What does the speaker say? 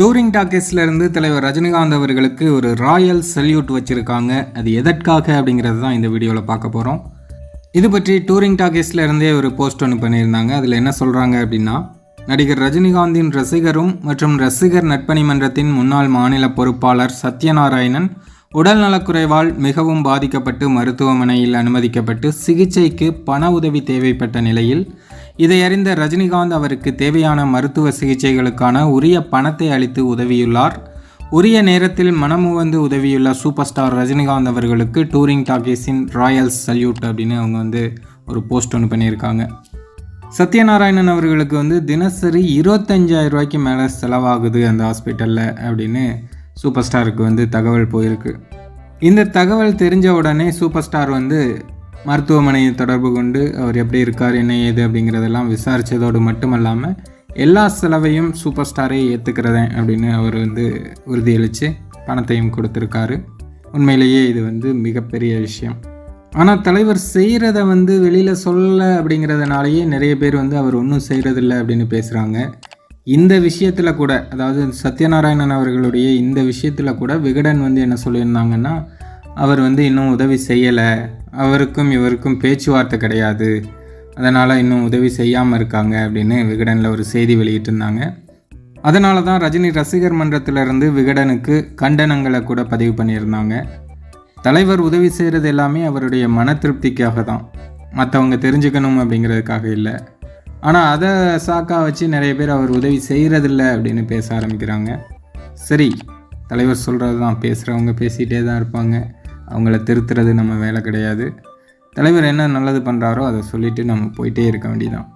Touring டாக்கீஸ்ல இருந்து தலைவர் ரஜினிகாந்த் அவர்களுக்கு ஒரு ராயல் சல்யூட் வச்சுருக்காங்க. அது எதற்காக அப்படிங்கிறது தான் இந்த வீடியோவில் பார்க்க போகிறோம் இது பற்றி டூரிங் டாக்கீஸ்ல இருந்தே ஒரு போஸ்ட் ஒன்று பண்ணியிருந்தாங்க. அதில் என்ன சொல்கிறாங்க அப்படின்னா நடிகர் ரஜினிகாந்தின் ரசிகரும் மற்றும் ரசிகர் நட்பணி மன்றத்தின் முன்னாள் மாநில பொறுப்பாளர் சத்யநாராயணன் உடல் நலக்குறைவால் மிகவும் பாதிக்கப்பட்டு மருத்துவமனையில் அனுமதிக்கப்பட்டு சிகிச்சைக்கு பண உதவி தேவைப்பட்ட நிலையில் இதை அறிந்த ரஜினிகாந்த் அவருக்கு தேவையான மருத்துவ சிகிச்சைகளுக்கான உரிய பணத்தை அளித்து உதவியுள்ளார். உரிய நேரத்தில் மனமுவந்து உதவியுள்ள சூப்பர் ஸ்டார் ரஜினிகாந்த் அவர்களுக்கு டூரிங் டாக்கீஸின் ராயல் சல்யூட் அப்படின்னு அவங்க வந்து ஒரு போஸ்ட் ஒன்று பண்ணியிருக்காங்க. சத்யநாராயணன் அவர்களுக்கு வந்து தினசரி இருபத்தஞ்சாயிரம் ரூபாய்க்கு மேலே செலவாகுது அந்த ஹாஸ்பிட்டலில் அப்படின்னு சூப்பர் ஸ்டாருக்கு வந்து தகவல் போயிருக்கு. இந்த தகவல் தெரிஞ்ச உடனே சூப்பர் ஸ்டார் வந்து மருத்துவமனையை தொடர்பு கொண்டு அவர் எப்படி இருக்கார் என்ன ஏது அப்படிங்கிறதெல்லாம் விசாரித்ததோடு மட்டுமல்லாமல் எல்லா செலவையும் சூப்பர் ஸ்டாரே ஏற்றுக்கிறதேன் அப்படின்னு அவர் வந்து உறுதியளித்து பணத்தையும் கொடுத்துருக்காரு. உண்மையிலேயே இது வந்து மிகப்பெரிய விஷயம். ஆனால் தலைவர் செய்கிறத வந்து வெளியில் சொல்ல அப்படிங்கிறதுனாலேயே நிறைய பேர் வந்து அவர் ஒன்றும் செய்கிறதில்ல அப்படின்னு பேசுகிறாங்க இந்த விஷயத்தில் கூட அதாவது சத்யநாராயணன் அவர்களுடைய இந்த விஷயத்தில் கூட விகடன் வந்து என்ன சொல்லியிருந்தாங்கன்னா அவர் வந்து இன்னும் உதவி செய்யலை. அவருக்கும் இவருக்கும் பேச்சுவார்த்தை கிடையாது. அதனால் இன்னும் உதவி செய்யாமல் இருக்காங்க அப்படின்னு விகடனில் ஒரு செய்தி வெளியிட்டிருந்தாங்க. அதனால தான் ரஜினி ரசிகர் மன்றத்திலிருந்து விகடனுக்கு கண்டனங்களை கூட பதிவு பண்ணியிருந்தாங்க. தலைவர் உதவி செய்கிறது எல்லாமே அவருடைய மன திருப்திக்காக தான். மற்றவங்க தெரிஞ்சுக்கணும் அப்படிங்கிறதுக்காக இல்லை. ஆனால் அதை சாக்காக வச்சு நிறைய பேர் அவர் உதவி செய்கிறதில்ல அப்படின்னு பேச ஆரம்பிக்கிறாங்க. சரி தலைவர் சொல்கிறது தான் பேசுகிறவங்க பேசிகிட்டே தான் இருப்பாங்க. அவங்கள திருத்துறது நம்ம வேலை கிடையாது. தலைவர் என்ன நல்லது பண்ணுறாரோ அதை சொல்லிவிட்டு நம்ம போயிட்டே இருக்க வேண்டியதான்